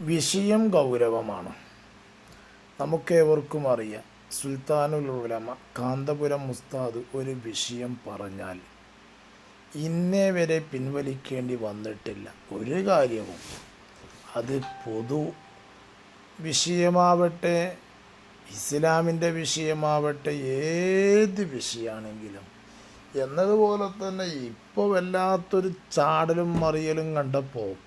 വിഷയം ഗൗരവമാണ്. നമുക്കേവർക്കും അറിയാം സുൽത്താനുൽ ഉലമ കാന്തപുരം മുസ്താദ് ഒരു വിഷയം പറഞ്ഞാൽ ഇന്നേ വരെ പിൻവലിക്കേണ്ടി വന്നിട്ടില്ല. ഒരു കാര്യവും അത് പൊതു വിഷയമാവട്ടെ ഇസ്ലാമിന്റെ വിഷയമാവട്ടെ ഏത് വിഷയമാണെങ്കിലും. എന്നതുപോലെ തന്നെ ഇപ്പോൾ വല്ലാത്തൊരു ചാടലും മറിയലും കണ്ടപ്പോൾ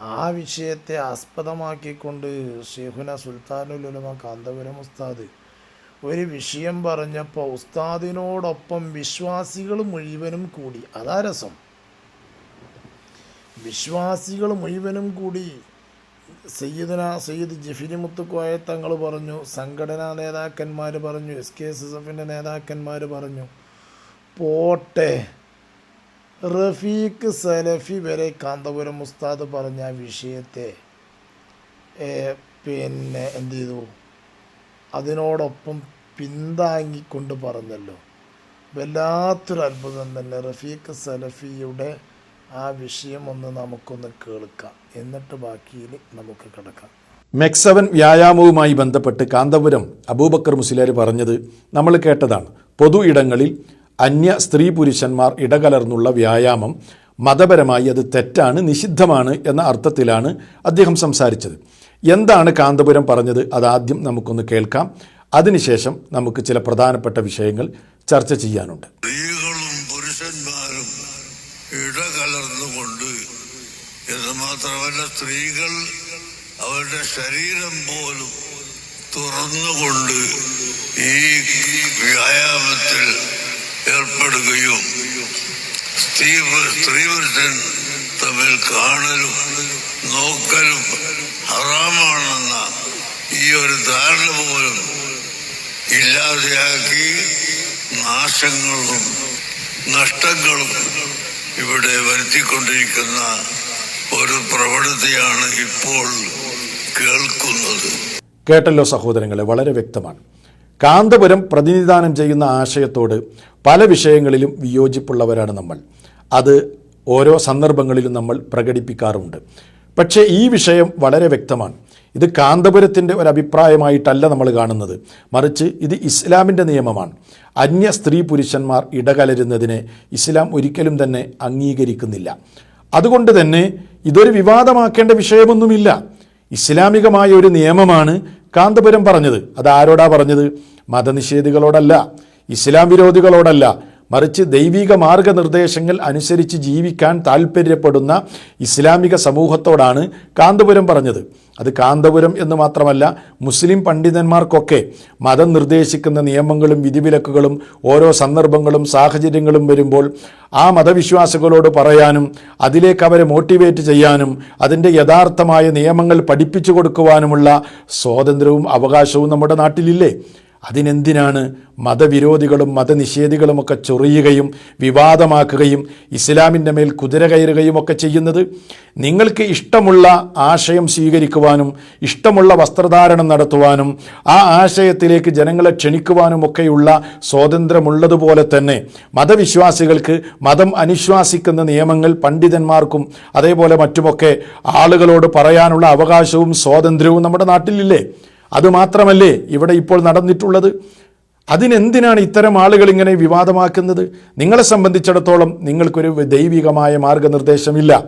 ആ വിഷയത്തെ ആസ്പദമാക്കിക്കൊണ്ട് ഷെഹുന സുൽത്താനുൽ ഉലമ കാന്തപുരം ഉസ്താദ് ഒരു വിഷയം പറഞ്ഞപ്പോൾ ഉസ്താദിനോടൊപ്പം വിശ്വാസികൾ മുഴുവനും കൂടി. അതാ രസം. വിശ്വാസികൾ മുഴുവനും കൂടി സയ്യിദന സയ്യിദ് ജഫിരി മുത്തുക്കോയ തങ്ങൾ പറഞ്ഞു സംഘടനാ നേതാക്കന്മാർ പറഞ്ഞു എസ് കെ എസ് എസ് എഫിന്റെ നേതാക്കന്മാർ പറഞ്ഞു പോട്ടെ. റഫീഖ് സലഫി വരെ കാന്തപുരം ഉസ്താദ് പറഞ്ഞ വിഷയത്തെ പിന്നെ എന്ത് ചെയ്തു? അതിനോടൊപ്പം പിന്താങ്ങിക്കൊണ്ട് പറഞ്ഞല്ലോ. വല്ലാത്തൊരു അത്ഭുതം തന്നെ റഫീഖ് സലഫിയുടെ ആ വിഷയം ഒന്ന് നമുക്കൊന്ന് കേൾക്കാം. എന്നിട്ട് ബാക്കിയിൽ നമുക്ക് കിടക്കാം. മെക്സവൻ വ്യായാമവുമായി ബന്ധപ്പെട്ട് കാന്തപുരം അബൂബക്കർ മുസ്ലിയാർ പറഞ്ഞത് നമ്മൾ കേട്ടതാണ്. പൊതു ഇടങ്ങളിൽ അന്യ സ്ത്രീ പുരുഷന്മാർ ഇടകലർന്നുള്ള വ്യായാമം മതപരമായി അത് തെറ്റാണ് നിഷിദ്ധമാണ് എന്ന അർത്ഥത്തിലാണ് അദ്ദേഹം സംസാരിച്ചത്. എന്താണ് കാന്തപുരം പറഞ്ഞത്? അതാദ്യം നമുക്കൊന്ന് കേൾക്കാം. അതിനുശേഷം നമുക്ക് ചില പ്രധാനപ്പെട്ട വിഷയങ്ങൾ ചർച്ച ചെയ്യാനുണ്ട്. സ്ത്രീകളും പുരുഷന്മാരും ഇടകലർന്നുകൊണ്ട് മാത്രമല്ല സ്ത്രീകൾ അവരുടെ ശരീരം പോലും തുറന്നുകൊണ്ട് ഈ വ്യായാമത്തിൽ ഏർപ്പെടുകയും സ്ത്രീ സ്ത്രീ പുരുഷൻ തമ്മിൽ കാണലും നോക്കലും ഹറാമാണെന്ന ഈ ഒരു ധാരണ പോലും ഇല്ലാതെയാക്കി നാശങ്ങളും നഷ്ടങ്ങളും ഇവിടെ വരുത്തിക്കൊണ്ടിരിക്കുന്ന ഒരു പ്രവണതയാണ് ഇപ്പോൾ കേൾക്കുന്നത്. കേട്ടല്ലോ സഹോദരങ്ങളെ വളരെ വ്യക്തമാണ്. കാന്തപുരം പ്രതിനിധാനം ചെയ്യുന്ന ആശയത്തോട് പല വിഷയങ്ങളിലും വിയോജിപ്പുള്ളവരാണ് നമ്മൾ. അത് ഓരോ സന്ദർഭങ്ങളിലും നമ്മൾ പ്രകടിപ്പിക്കാറുണ്ട്. പക്ഷേ ഈ വിഷയം വളരെ വ്യക്തമാണ്. ഇത് കാന്തപുരത്തിന്റെ ഒരു അഭിപ്രായമായിട്ടല്ല നമ്മൾ കാണുന്നത്. മറിച്ച് ഇത് ഇസ്ലാമിന്റെ നിയമമാണ്. അന്യ സ്ത്രീ പുരുഷന്മാർ ഇടകലരുന്നതിനെ ഇസ്ലാം ഒരിക്കലും തന്നെ അംഗീകരിക്കുന്നില്ല. അതുകൊണ്ട് തന്നെ ഇതൊരു വിവാദമാക്കേണ്ട വിഷയമൊന്നുമില്ല. ഇസ്ലാമികമായ ഒരു നിയമമാണ് കാന്തപുരം പറഞ്ഞത്. അത് ആരോടാ പറഞ്ഞത്? മതനിഷേധികളോടല്ല. ഇസ്ലാം വിരോധികളോടല്ല മറിച്ച് ദൈവിക മാർഗനിർദ്ദേശങ്ങൾ അനുസരിച്ച് ജീവിക്കാൻ താൽപ്പര്യപ്പെടുന്ന ഇസ്ലാമിക സമൂഹത്തോടാണ് കാന്തപുരം പറഞ്ഞത്. അത് കാന്തപുരം എന്ന് മാത്രമല്ല മുസ്ലിം പണ്ഡിതന്മാർക്കൊക്കെ മതം നിർദ്ദേശിക്കുന്ന നിയമങ്ങളും വിധിവിലക്കുകളും ഓരോ സന്ദർഭങ്ങളും സാഹചര്യങ്ങളും വരുമ്പോൾ ആ മതവിശ്വാസികളോട് പറയാനും അതിലേക്ക് അവരെ മോട്ടിവേറ്റ് ചെയ്യാനും അതിന്റെ യഥാർത്ഥമായ നിയമങ്ങൾ പഠിപ്പിച്ചു കൊടുക്കുവാനുമുള്ള സ്വാതന്ത്ര്യവും അവകാശവും നമ്മുടെ നാട്ടിലില്ലേ? അതിനെന്തിനാണ് മതവിരോധികളും മതനിഷേധികളുമൊക്കെ ചൊറിയുകയും വിവാദമാക്കുകയും ഇസ്ലാമിന്റെ മേൽ കുതിര കയറുകയും ഒക്കെ ചെയ്യുന്നത്? നിങ്ങൾക്ക് ഇഷ്ടമുള്ള ആശയം സ്വീകരിക്കുവാനും ഇഷ്ടമുള്ള വസ്ത്രധാരണം നടത്തുവാനും ആ ആശയത്തിലേക്ക് ജനങ്ങളെ ക്ഷണിക്കുവാനും ഒക്കെയുള്ള സ്വാതന്ത്ര്യമുള്ളതുപോലെ തന്നെ മതവിശ്വാസികൾക്ക് മതം അനുശ്വാസിക്കുന്ന നിയമങ്ങൾ പണ്ഡിതന്മാർക്കും അതേപോലെ മറ്റുമൊക്കെ ആളുകളോട് പറയാനുള്ള അവകാശവും സ്വാതന്ത്ര്യവും നമ്മുടെ നാട്ടിലില്ലേ? അതുമാത്രമല്ലേ ഇവിടെ ഇപ്പോൾ നടന്നിട്ടുള്ളത്? അതിനെന്തിനാണ് ഇത്തരം ആളുകൾ ഇങ്ങനെ വിവാദമാക്കുന്നത്? നിങ്ങളെ സംബന്ധിച്ചിടത്തോളം നിങ്ങൾക്കൊരു ദൈവികമായ മാർഗനിർദ്ദേശമില്ല.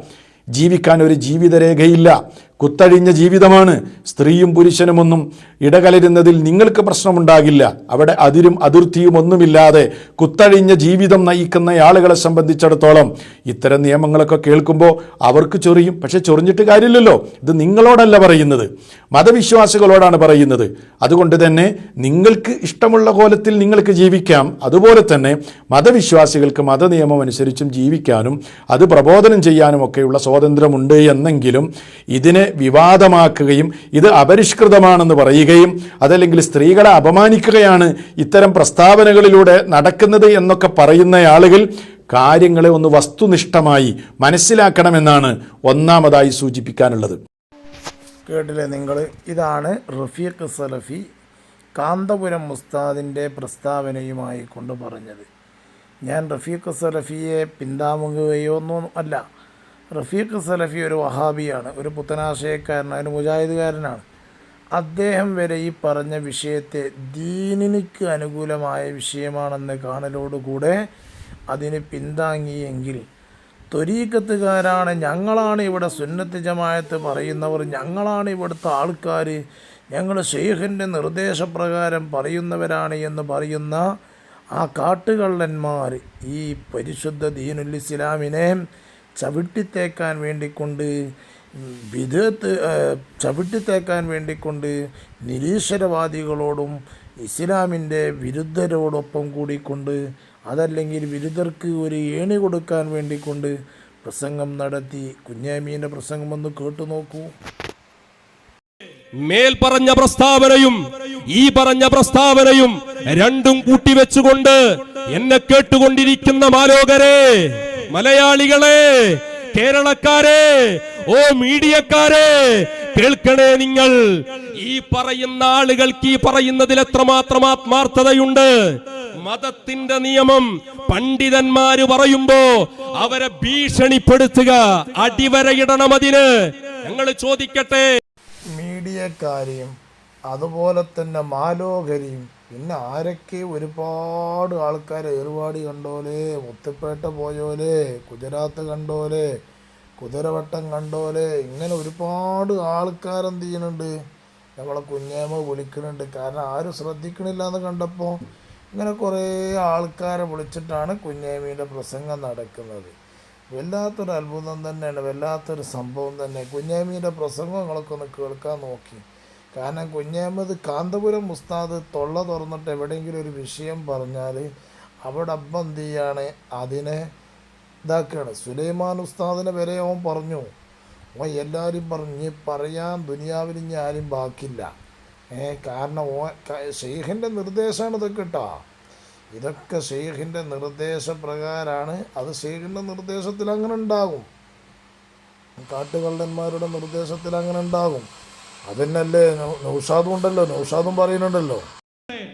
ജീവിക്കാൻ ഒരു ജീവിതരേഖയില്ല. കുത്തഴിഞ്ഞ ജീവിതമാണ്. സ്ത്രീയും പുരുഷനുമൊന്നും ഇടകലരുന്നതിൽ നിങ്ങൾക്ക് പ്രശ്നമുണ്ടാകില്ല. അവിടെ അതിരും അതിർത്തിയും ഒന്നുമില്ലാതെ കുത്തഴിഞ്ഞ ജീവിതം നയിക്കുന്ന ആളുകളെ സംബന്ധിച്ചിടത്തോളം ഇത്തരം നിയമങ്ങളൊക്കെ കേൾക്കുമ്പോൾ അവർക്ക് ചൊറിയും. പക്ഷെ ചൊറിഞ്ഞിട്ട് കാര്യമില്ലല്ലോ. ഇത് നിങ്ങളോടല്ല പറയുന്നത്. മതവിശ്വാസികളോടാണ് പറയുന്നത്. അതുകൊണ്ട് തന്നെ നിങ്ങൾക്ക് ഇഷ്ടമുള്ള കോലത്തിൽ നിങ്ങൾക്ക് ജീവിക്കാം. അതുപോലെ തന്നെ മതവിശ്വാസികൾക്ക് മതനിയമം അനുസരിച്ചും ജീവിക്കാനും അത് പ്രബോധനം ചെയ്യാനും ഒക്കെയുള്ള സ്വാതന്ത്ര്യമുണ്ട് എന്നെങ്കിലും ഇതിനെ വിവാദമാക്കുകയും ഇത് അപരിഷ്കൃതമാണെന്ന് പറയുകയും അതല്ലെങ്കിൽ സ്ത്രീകളെ അപമാനിക്കുകയാണ് ഇത്തരം പ്രസ്താവനകളിലൂടെ നടക്കുന്നത് എന്നൊക്കെ പറയുന്ന ആളുകൾ കാര്യങ്ങളെ ഒന്ന് വസ്തുനിഷ്ഠമായി മനസ്സിലാക്കണമെന്നാണ് ഒന്നാമതായി സൂചിപ്പിക്കാനുള്ളത്. കേട്ടില്ലേ നിങ്ങൾ? ഇതാണ് റഫീഖ് സലഫി കാന്തപുരം മുസ്താദിന്റെ പ്രസ്താവനയുമായി കൊണ്ട് പറഞ്ഞത്. ഞാൻ റഫീഖ് സലഫിയെ പിന്താമുകയോ ഒന്നും അല്ല. റഫീഖ് സലഫി ഒരു വഹാബിയാണ് ഒരു പുത്തനാശയക്കാരനാണ് ഒരു മുജാഹിദുകാരനാണ്. അദ്ദേഹം വരെ ഈ പറഞ്ഞ വിഷയത്തെ ദീനിനിക്ക് അനുകൂലമായ വിഷയമാണെന്ന് കാണലോടുകൂടെ അതിന് പിന്താങ്ങിയെങ്കിൽ ത്വരീക്കത്തുകാരാണ് ഞങ്ങളാണ് ഇവിടെ സുന്നത്ത് ജമായത്ത് പറയുന്നവർ ഞങ്ങളാണ് ഇവിടുത്തെ ആൾക്കാർ ഞങ്ങൾ ഷെയ്ഖിന്റെ നിർദ്ദേശപ്രകാരം പറയുന്നവരാണ് എന്ന് പറയുന്ന ആ കാട്ടുകള്ളന്മാർ ഈ പരിശുദ്ധ ദീനുൽ ഇസ്ലാമിനെ ചവിട്ടിത്തേക്കാൻ വേണ്ടിക്കൊണ്ട് വിധേത്ത് ചവിട്ടിത്തേക്കാൻ വേണ്ടിക്കൊണ്ട് നിരീശ്വരവാദികളോടും ഇസ്ലാമിന്റെ വിരുദ്ധരോടൊപ്പം കൂടിക്കൊണ്ട് അതല്ലെങ്കിൽ വിരുദ്ധർക്ക് ഒരു ഏണി കൊടുക്കാൻ വേണ്ടിക്കൊണ്ട് പ്രസംഗം നടത്തി. കുഞ്ഞാമീന്റെ പ്രസംഗം ഒന്ന് കേട്ടു നോക്കൂ. മേൽ പറഞ്ഞ പ്രസ്താവനയും ഈ പറഞ്ഞ പ്രസ്താവനയും രണ്ടും കൂട്ടിവെച്ചുകൊണ്ട് എന്നെ കേട്ടുകൊണ്ടിരിക്കുന്ന മാലോകരെ മലയാളികളെ കേരളക്കാരെ ഓ മീഡിയക്കാരെ കേൾക്കണേ നിങ്ങൾ. ഈ പറയുന്ന ആളുകൾക്ക് ഈ പറയുന്നതിൽ എത്രമാത്രം ആത്മാർത്ഥതയുണ്ട്? മതത്തിന്റെ നിയമം പണ്ഡിതന്മാര് പറയുമ്പോ അവരെ ഭീഷണിപ്പെടുത്തുക അടിവരയിടണം അതിന്. ഞങ്ങൾ ചോദിക്കട്ടെ. മീഡിയക്കാരെയും അതുപോലെ തന്നെ മാലോകരിയും പിന്നെ ആരൊക്കെ ഒരുപാട് ആൾക്കാർ ഏറുപാടി കണ്ടോലെ മുത്തപ്പേട്ട പോയോലെ ഗുജറാത്ത് കണ്ടോലെ കുതിരവട്ടം കണ്ടോലെ ഇങ്ങനെ ഒരുപാട് ആൾക്കാരെന്ത് ചെയ്യുന്നുണ്ട്? നമ്മളെ കുഞ്ഞേമ വിളിക്കുന്നുണ്ട്. കാരണം ആരും ശ്രദ്ധിക്കണില്ല എന്ന് കണ്ടപ്പോൾ ഇങ്ങനെ കുറേ ആൾക്കാരെ വിളിച്ചിട്ടാണ് കുഞ്ഞേമീന്റെ പ്രസംഗം നടക്കുന്നത്. വല്ലാത്തൊരു അത്ഭുതം തന്നെയാണ് വല്ലാത്തൊരു സംഭവം തന്നെ. കുഞ്ഞാമിയുടെ പ്രസംഗം ഒന്ന് കേൾക്കാൻ നോക്കി. കാരണം കുഞ്ഞഹമ്മദ് കാന്തപുരം ഉസ്താദ് തൊള്ള തുറന്നിട്ട് എവിടെയെങ്കിലും ഒരു വിഷയം പറഞ്ഞാൽ അവിടെ അപ്പം എന്ത് ചെയ്യാണ്? അതിനെ ഇതാക്കുകയാണ് സുലൈമാൻ ഉസ്താദിനെ വരെ അവൻ പറഞ്ഞു. ഓ എല്ലാവരും പറഞ്ഞ് പറയാൻ ദുനിയാവിൽ ഇനി ആരും ബാക്കില്ല ഏ കാരണം ഓ ഷെയ്ഖിന്റെ നിർദ്ദേശമാണ് ഇതൊക്കെ കേട്ടോ ഇതൊക്കെ ഷെയ്ഖിന്റെ നിർദ്ദേശപ്രകാരമാണ് അത് ഷെയ്ഖിന്റെ നിർദ്ദേശത്തിൽ അങ്ങനെ ഉണ്ടാകും. കാട്ടുകള്ളന്മാരുടെ നിർദ്ദേശത്തിൽ അങ്ങനെ ഉണ്ടാകും. അതന്നല്ലേ നൗഷാദും ഉണ്ടല്ലോ നൗഷാദും പറയുന്നുണ്ടല്ലോ.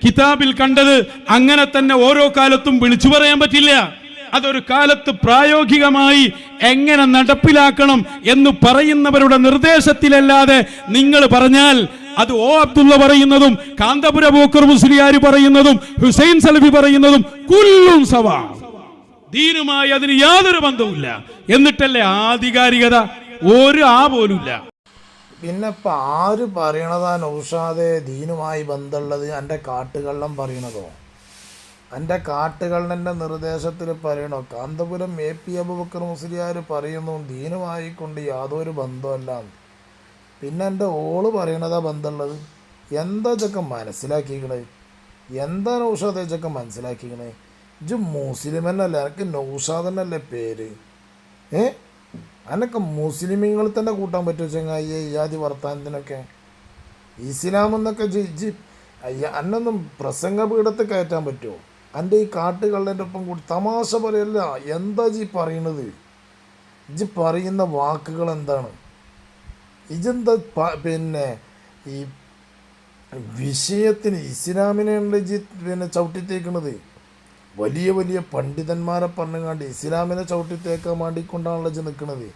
കിതാബിൽ കണ്ടത് അങ്ങനെ തന്നെ ഓരോ കാലത്തും വിളിച്ചു പറയാൻ പറ്റില്ല. അതൊരു കാലത്ത് പ്രായോഗികമായി എങ്ങനെ നടപ്പിലാക്കണം എന്ന് പറയുന്നവരുടെ നിർദ്ദേശത്തിലല്ലാതെ നിങ്ങൾ പറഞ്ഞാൽ അത് ഓ അബ്ദുള്ള പറയുന്നതും കാന്തപുര ബോക്കർ മുസ്ലിയാർ പറയുന്നതും ഹുസൈൻ സലഫി പറയുന്നതും കുല്ലും സവാ. ദീനുമായി അതിന് യാതൊരു ബന്ധവുമില്ല. എന്നിട്ടല്ലേ ആധികാരികത? ഒരു ആ പോലുമില്ല. പിന്നെ ഇപ്പം ആര് പറയണതാ നൗഷാദെ? ദീനുമായി ബന്ധമുള്ളത് എന്റെ കാട്ടുകള്ളം പറയണതോ? എന്റെ കാട്ടുകള്ളന്റെ നിർദ്ദേശത്തിൽ പറയണോ? കാന്തപുരം എ പി അബുബക്കർ മുസ്ലിയാർ പറയുന്നു ദീനുമായി കൊണ്ട് യാതൊരു ബന്ധമല്ല. പിന്നെ എന്റെ ഓൾ പറയണതാ ബന്ധമുള്ളത് എന്താ ചക്ക മനസ്സിലാക്കിക്കണേ? എന്താ നൗഷാദെ ചക്ക മനസ്സിലാക്കിക്കണേ? ഇജ് മുസ്ലിം എന്നല്ല എനിക്ക് നൗഷാദ് എന്നല്ലേ പേര്? ഏ? അനക്ക് മുസ്ലിമീങ്ങൾ തന്നെ കൂട്ടാൻ പറ്റുമോ ഈ ആദി വർത്താനത്തിനൊക്കെ. ഇസ്ലാം എന്നൊക്കെ ജി- ജി അയ്യ പീഠത്തെ കയറ്റാൻ പറ്റുമോ എന്റെ ഈ കാട്ടുകള്ളന്റെ ഒപ്പം കൂടി തമാശ പറയല്ല. എന്താ ജി പറയണത്? ഇജ് പറയുന്ന വാക്കുകൾ എന്താണ്? ഇജെന്താ പിന്നെ ഈ വിഷയത്തിന് ഇസ്ലാമിനെയാണ് ജി പിന്നെ ചവിട്ടിത്തേക്കണത്? വലിയ വലിയ പണ്ഡിതന്മാരെ പറഞ്ഞുകൊണ്ട് ഇസ്ലാമിനെ ചവിട്ടിത്തേക്കാൻ വേണ്ടിക്കൊണ്ടാണല്ലോ ഇജ് നിൽക്കുന്നത്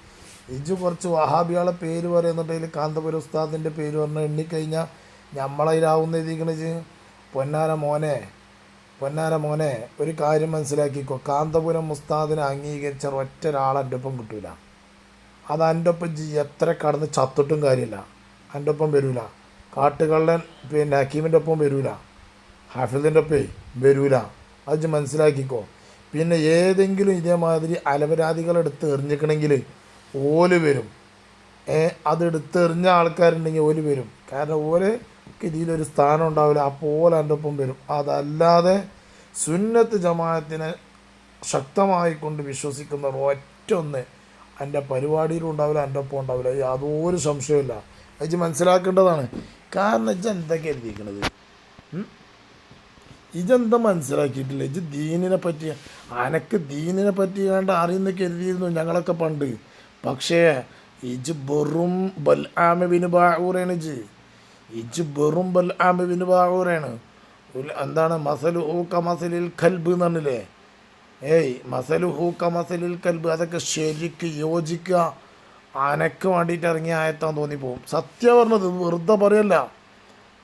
ഇജ് കുറച്ച് വഹാബിയാളെ പേര് പറയുന്നുണ്ടെങ്കിൽ കാന്തപുര ഉസ്താദിന്റെ പേര് പറഞ്ഞ് എണ്ണിക്കഴിഞ്ഞാൽ നമ്മളതിലാവുന്ന എഴുതിക്കണത് പൊന്നാര മോനെ പൊന്നാര മോനെ ഒരു കാര്യം മനസ്സിലാക്കിക്കോ. കാന്തപുരം ഉസ്താദിനെ അംഗീകരിച്ച ഒറ്റ ഒരാളെ എന്റെ ഒപ്പം കിട്ടൂല. അത് എന്റെ ഒപ്പം ജി എത്ര കടന്ന് ചത്തിട്ടും കാര്യമില്ല. എന്റെ ഒപ്പം വരൂല. കാട്ടുകള്ളൻ പിന്നെ ഹക്കീമിന്റെ ഒപ്പം വരൂല. ഹാഫിദിന്റെ ഒപ്പേ വരൂല. അത് മനസ്സിലാക്കിക്കോ. പിന്നെ ഏതെങ്കിലും ഇതേമാതിരി അലപരാധികളെടുത്ത് എറിഞ്ഞിക്കണമെങ്കിൽ ഓൽ വരും. ഏ അതെടുത്ത് എറിഞ്ഞ ആൾക്കാരുണ്ടെങ്കിൽ ഓൽ വരും. കാരണം ഓൽ ഇതിലൊരു സ്ഥാനം ഉണ്ടാവില്ല. അപ്പോൾ ഓല എന്റെ ഒപ്പം വരും. അതല്ലാതെ സുന്നത്ത് ജമാഅത്തിനെ ശക്തമായി കൊണ്ട് വിശ്വസിക്കുന്ന ഒറ്റ ഒന്ന് എന്റെ പരിപാടിയിലും ഉണ്ടാവില്ല എന്റെ ഒപ്പം ഉണ്ടാവില്ല. യാതൊരു സംശയമില്ല അത് മനസ്സിലാക്കേണ്ടതാണ്. കാരണം വെച്ചാൽ എന്തൊക്കെയാണ് കരുതിയിരിക്കണത് ഇതെന്താ മനസ്സിലാക്കിയിട്ടില്ല? ഇത് ദീനിനെ പറ്റി അനക്ക് ദീനിനെ പറ്റി കണ്ട് അറിയുന്ന കരുതിയിരുന്നു ഞങ്ങളൊക്കെ പണ്ട്. പക്ഷേ ഇജ് ബെറും ബൽ ആമബിന് ബാഹൂറാണ് ഇജ്. ഇജ് ബെറും ബൽ ആമ ബാവൂറാണ് ഉൽ- എന്താണ് മസലു ഹൂക്ക മസലിൽ കൽബ് എന്നല്ലേ ഏയ് മസലുഹു കമസലിൽ കൽബ് അതൊക്കെ ശരിക്ക് യോജിക്കുക അനക്ക് വേണ്ടിയിട്ട് ഇറങ്ങിയ ആയത്താൻ തോന്നിപ്പോവും. സത്യം പറഞ്ഞത് വെറുതെ പറയല്ല.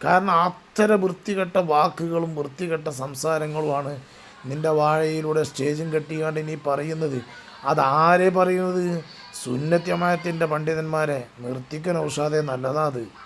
കാരണം അത്തരം വൃത്തികെട്ട വാക്കുകളും വൃത്തികെട്ട സംസാരങ്ങളുമാണ് നിന്റെ വാഴയിലൂടെ സ്റ്റേജും കെട്ടിക്കാണ്ട് നീ പറയുന്നത്. അതാരെ പറയുന്നത്? സുന്നത്യമായത്തിന്റെ പണ്ഡിതന്മാരെ. നിർത്തിക്കൻ ഔഷാദെ നല്ലതാ അത്.